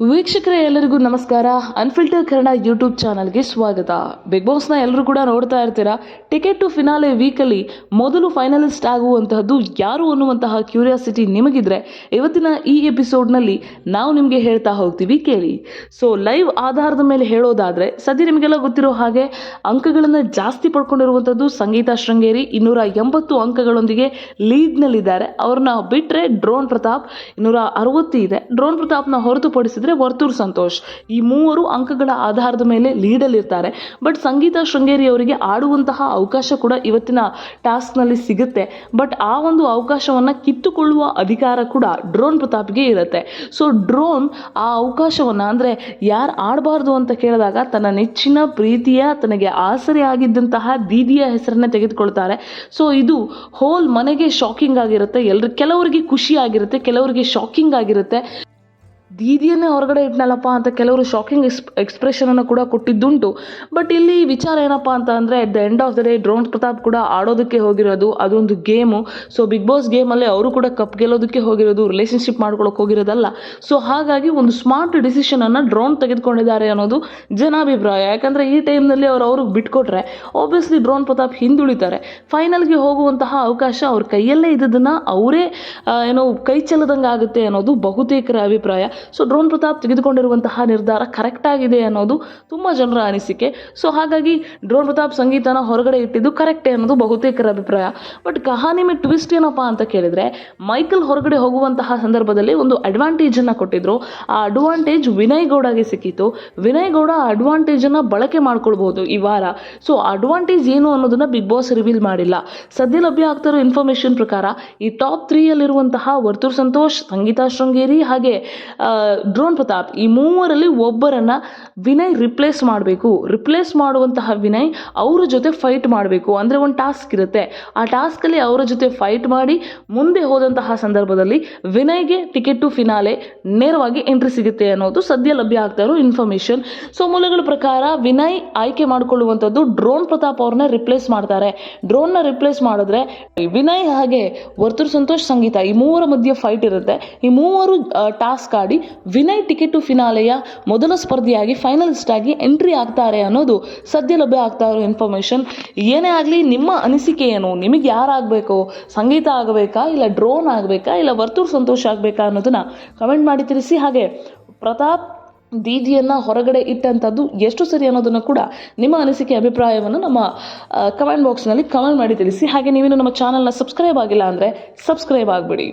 ವೀಕ್ಷಕರೇ, ಎಲ್ಲರಿಗೂ ನಮಸ್ಕಾರ. ಅನ್ಫಿಲ್ಟರ್ ಕನ್ನಡ ಯೂಟ್ಯೂಬ್ ಚಾನಲ್ಗೆ ಸ್ವಾಗತ. ಬಿಗ್ ಬಾಸ್ನ ಎಲ್ಲರೂ ಕೂಡ ನೋಡ್ತಾ ಇರ್ತೀರಾ? ಟಿಕೆಟ್ ಟು ಫಿನಾಲೆ ವೀಕಲ್ಲಿ ಮೊದಲು ಫೈನಲಿಸ್ಟ್ ಆಗುವಂತಹದ್ದು ಯಾರು ಅನ್ನುವಂತಹ ಕ್ಯೂರಿಯಾಸಿಟಿ ನಿಮಗಿದ್ರೆ ಇವತ್ತಿನ ಈ ಎಪಿಸೋಡ್ನಲ್ಲಿ ನಾವು ನಿಮಗೆ ಹೇಳ್ತಾ ಹೋಗ್ತೀವಿ ಕೇಳಿ. ಸೊ ಲೈವ್ ಆಧಾರದ ಮೇಲೆ ಹೇಳೋದಾದರೆ, ಸದ್ಯ ನಿಮಗೆಲ್ಲ ಗೊತ್ತಿರೋ ಹಾಗೆ ಅಂಕಗಳನ್ನು ಜಾಸ್ತಿ ಪಡ್ಕೊಂಡಿರುವಂಥದ್ದು ಸಂಗೀತ ಶೃಂಗೇರಿ. ಇನ್ನೂರ ಎಂಬತ್ತು ಅಂಕಗಳೊಂದಿಗೆ ಲೀಡ್ನಲ್ಲಿದ್ದಾರೆ ಅವ್ರನ್ನ ಬಿಟ್ಟರೆ ಡ್ರೋನ್ ಪ್ರತಾಪ್ ಇನ್ನೂರ ಅರವತ್ತು ಇದೆ. ಡ್ರೋನ್ ಪ್ರತಾಪ್ನ ಹೊರತುಪಡಿಸಿದ್ರೆ ವರ್ತೂರ್ ಸಂತೋಷ್. ಈ ಮೂವರು ಅಂಕಗಳ ಆಧಾರದ ಮೇಲೆ ಲೀಡಲ್ಲಿರ್ತಾರೆ ಬಟ್ ಸಂಗೀತ ಶೃಂಗೇರಿ ಅವರಿಗೆ ಆಡುವಂತಹ ಅವಕಾಶ ಕೂಡ ಇವತ್ತಿನ ಟಾಸ್ಕ್ನಲ್ಲಿ ಸಿಗುತ್ತೆ. ಬಟ್ ಆ ಒಂದು ಅವಕಾಶವನ್ನು ಕಿತ್ತುಕೊಳ್ಳುವ ಅಧಿಕಾರ ಕೂಡ ಡ್ರೋನ್ ಪ್ರತಾಪ್ಗೆ ಇರುತ್ತೆ. ಸೊ ಡ್ರೋನ್ ಆ ಅವಕಾಶವನ್ನು ಅಂದರೆ ಯಾರು ಆಡಬಾರ್ದು ಅಂತ ಕೇಳಿದಾಗ ತನ್ನ ನೆಚ್ಚಿನ ಪ್ರೀತಿಯ, ತನಗೆ ಆಸರೆ ಆಗಿದ್ದಂತಹ ದೀದಿಯ ಹೆಸರನ್ನ ತೆಗೆದುಕೊಳ್ತಾರೆ. ಸೊ ಇದು ಹೋಲ್ ಮನೆಗೆ ಶಾಕಿಂಗ್ ಆಗಿರುತ್ತೆ. ಎಲ್ರು, ಕೆಲವರಿಗೆ ಖುಷಿ ಆಗಿರುತ್ತೆ, ಕೆಲವರಿಗೆ ಶಾಕಿಂಗ್ ಆಗಿರುತ್ತೆ. ದೀದಿಯನ್ನೇ ಹೊರಗಡೆ ಇಟ್ನಲ್ಲಪ್ಪ ಅಂತ ಕೆಲವರು ಶಾಕಿಂಗ್ ಎಕ್ಸ್ ಎಕ್ಸ್ಪ್ರೆಷನನ್ನು ಕೂಡ ಕೊಟ್ಟಿದ್ದುಂಟು. ಬಟ್ ಇಲ್ಲಿ ವಿಚಾರ ಏನಪ್ಪ ಅಂತ ಅಂದರೆ at the end of the day drone Pratap ಕೂಡ ಆಡೋದಕ್ಕೆ ಹೋಗಿರೋದು, ಅದೊಂದು ಗೇಮು. ಸೊ ಬಿಗ್ ಬಾಸ್ ಗೇಮಲ್ಲಿ ಅವರು ಕೂಡ ಕಪ್ ಗೆಲ್ಲೋದಕ್ಕೆ ಹೋಗಿರೋದು ರಿಲೇಷನ್ಶಿಪ್ ಮಾಡ್ಕೊಳಕ್ಕೆ ಹೋಗಿರೋದಲ್ಲ. ಸೊ ಹಾಗಾಗಿ ಒಂದು ಸ್ಮಾರ್ಟ್ ಡಿಸಿಷನನ್ನು ಡ್ರೋನ್ ತೆಗೆದುಕೊಂಡಿದ್ದಾರೆ ಅನ್ನೋದು ಜನಾಭಿಪ್ರಾಯ. ಯಾಕಂದರೆ ಈ ಟೈಮ್ನಲ್ಲಿ ಅವರು ಅವ್ರಿಗೆ ಬಿಟ್ಕೊಟ್ರೆ ಆಬ್ವಿಯಸ್ಲಿ ಡ್ರೋನ್ ಪ್ರತಾಪ್ ಹಿಂದುಳಿತಾರೆ. ಫೈನಲ್ಗೆ ಹೋಗುವಂತಹ ಅವಕಾಶ ಅವ್ರ ಕೈಯಲ್ಲೇ ಇದ್ದದನ್ನು ಅವರೇ ಏನೋ ಕೈ ಚೆಲ್ಲದಂಗೆ ಆಗುತ್ತೆ ಅನ್ನೋದು ಬಹುತೇಕರ ಅಭಿಪ್ರಾಯ. ಸೊ ಡ್ರೋನ್ ಪ್ರತಾಪ್ ತೆಗೆದುಕೊಂಡಿರುವಂತಹ ನಿರ್ಧಾರ ಕರೆಕ್ಟ್ ಆಗಿದೆ ಅನ್ನೋದು ತುಂಬ ಜನರ ಅನಿಸಿಕೆ. ಸೊ ಹಾಗಾಗಿ ಡ್ರೋನ್ ಪ್ರತಾಪ್ ಸಂಗೀತನ ಹೊರಗಡೆ ಇಟ್ಟಿದ್ದು ಕರೆಕ್ಟೇ ಅನ್ನೋದು ಬಹುತೇಕರ ಅಭಿಪ್ರಾಯ. ಬಟ್ ಕಹಾನಿಮೆ ಟ್ವಿಸ್ಟ್ ಏನಪ್ಪ ಅಂತ ಕೇಳಿದ್ರೆ ಮೈಕಲ್ ಹೊರಗಡೆ ಹೋಗುವಂತಹ ಸಂದರ್ಭದಲ್ಲಿ ಒಂದು ಅಡ್ವಾಂಟೇಜನ್ನು ಕೊಟ್ಟಿದ್ರು. ಆ ಅಡ್ವಾಂಟೇಜ್ ವಿನಯ್ ಗೌಡಗೆ ಸಿಕ್ಕಿತ್ತು ವಿನಯ್ ಗೌಡ ಆ ಅಡ್ವಾಂಟೇಜನ್ನು ಬಳಕೆ ಮಾಡ್ಕೊಳ್ಬೋದು ಈ ವಾರ. ಸೊ ಅಡ್ವಾಂಟೇಜ್ ಏನು ಅನ್ನೋದನ್ನ ಬಿಗ್ ಬಾಸ್ ರಿವೀಲ್ ಮಾಡಿಲ್ಲ. ಸದ್ಯ ಲಭ್ಯ ಆಗ್ತಿರೋ ಇನ್ಫಾರ್ಮೇಷನ್ ಪ್ರಕಾರ ಈ ಟಾಪ್ ತ್ರೀಯಲ್ಲಿರುವಂತಹ ವರ್ತೂರ್ ಸಂತೋಷ್, ಸಂಗೀತಾ ಶೃಂಗೇರಿ ಹಾಗೆ ಡ್ರೋನ್ ಪ್ರತಾಪ್, ಈ ಮೂವರಲ್ಲಿ ಒಬ್ಬರನ್ನ ವಿನಯ್ ರಿಪ್ಲೇಸ್ ಮಾಡಬೇಕು. ರಿಪ್ಲೇಸ್ ಮಾಡುವಂತಹ ವಿನಯ್ ಅವರ ಜೊತೆ ಫೈಟ್ ಮಾಡಬೇಕು. ಅಂದರೆ ಒಂದು ಟಾಸ್ಕ್ ಇರುತ್ತೆ. ಆ ಟಾಸ್ಕಲ್ಲಿ ಅವರ ಜೊತೆ ಫೈಟ್ ಮಾಡಿ ಮುಂದೆ ಹೋದಂತಹ ಸಂದರ್ಭದಲ್ಲಿ ವಿನಯ್ಗೆ ಟಿಕೆಟ್ ಟು ಫಿನಾಲೆ ನೇರವಾಗಿ ಎಂಟ್ರಿ ಸಿಗುತ್ತೆ ಅನ್ನೋದು ಸದ್ಯ ಲಭ್ಯ ಆಗ್ತಾ ಇರೋ ಇನ್ಫಾರ್ಮೇಷನ್ ಸೊ ಮೂಲಗಳ ಪ್ರಕಾರ ವಿನಯ್ ಆಯ್ಕೆ ಮಾಡಿಕೊಳ್ಳುವಂಥದ್ದು ಡ್ರೋನ್ ಪ್ರತಾಪ್ ಅವ್ರನ್ನ ರಿಪ್ಲೇಸ್ ಮಾಡ್ತಾರೆ. ಡ್ರೋನ್ನ ರಿಪ್ಲೇಸ್ ಮಾಡಿದ್ರೆ ವಿನಯ್ ಹಾಗೆ ವರ್ತೂರ್ ಸಂತೋಷ್ ಸಂಗೀತ ಈ ಮೂವರ ಮಧ್ಯೆ ಫೈಟ್ ಇರುತ್ತೆ. ಈ ಮೂವರು ಟಾಸ್ಕ್ ಆಡಿ ವಿನಯ್ ಟಿಕೆಟ್ ಫಿನಾಲೆಯ ಮೊದಲ ಸ್ಪರ್ಧಿಯಾಗಿ ಫೈನಲಿಸ್ಟ್ ಆಗಿ ಎಂಟ್ರಿ ಆಗ್ತಾರೆ ಅನ್ನೋದು ಸದ್ಯ ಲಭ್ಯ ಆಗ್ತಾ ಇರೋ ಇನ್ಫಾರ್ಮೇಷನ್ ಏನೇ ಆಗಲಿ, ನಿಮ್ಮ ಅನಿಸಿಕೆ ಏನು? ನಿಮಗೆ ಯಾರಾಗಬೇಕು ಸಂಗೀತ ಆಗಬೇಕಾ? ಇಲ್ಲ ಡ್ರೋನ್ ಆಗಬೇಕಾ? ಇಲ್ಲ ವರ್ತೂರು ಸಂತೋಷ ಆಗಬೇಕಾ ಅನ್ನೋದನ್ನು ಕಮೆಂಟ್ ಮಾಡಿ ತಿಳಿಸಿ. ಹಾಗೆ ಪ್ರತಾಪ್ ದೀದಿಯನ್ನು ಹೊರಗಡೆ ಇಟ್ಟಂಥದ್ದು ಎಷ್ಟು ಸರಿ ಅನ್ನೋದನ್ನು ಕೂಡ ನಿಮ್ಮ ಅನಿಸಿಕೆ, ಅಭಿಪ್ರಾಯವನ್ನು ನಮ್ಮ ಕಮೆಂಟ್ ಬಾಕ್ಸ್ನಲ್ಲಿ ಕಮೆಂಟ್ ಮಾಡಿ ತಿಳಿಸಿ. ಹಾಗೆ ನೀವೇನು ನಮ್ಮ ಚಾನಲ್ನ ಸಬ್ಸ್ಕ್ರೈಬ್ ಆಗಿಲ್ಲ ಅಂದರೆ ಸಬ್ಸ್ಕ್ರೈಬ್ ಆಗಿಬಿಡಿ.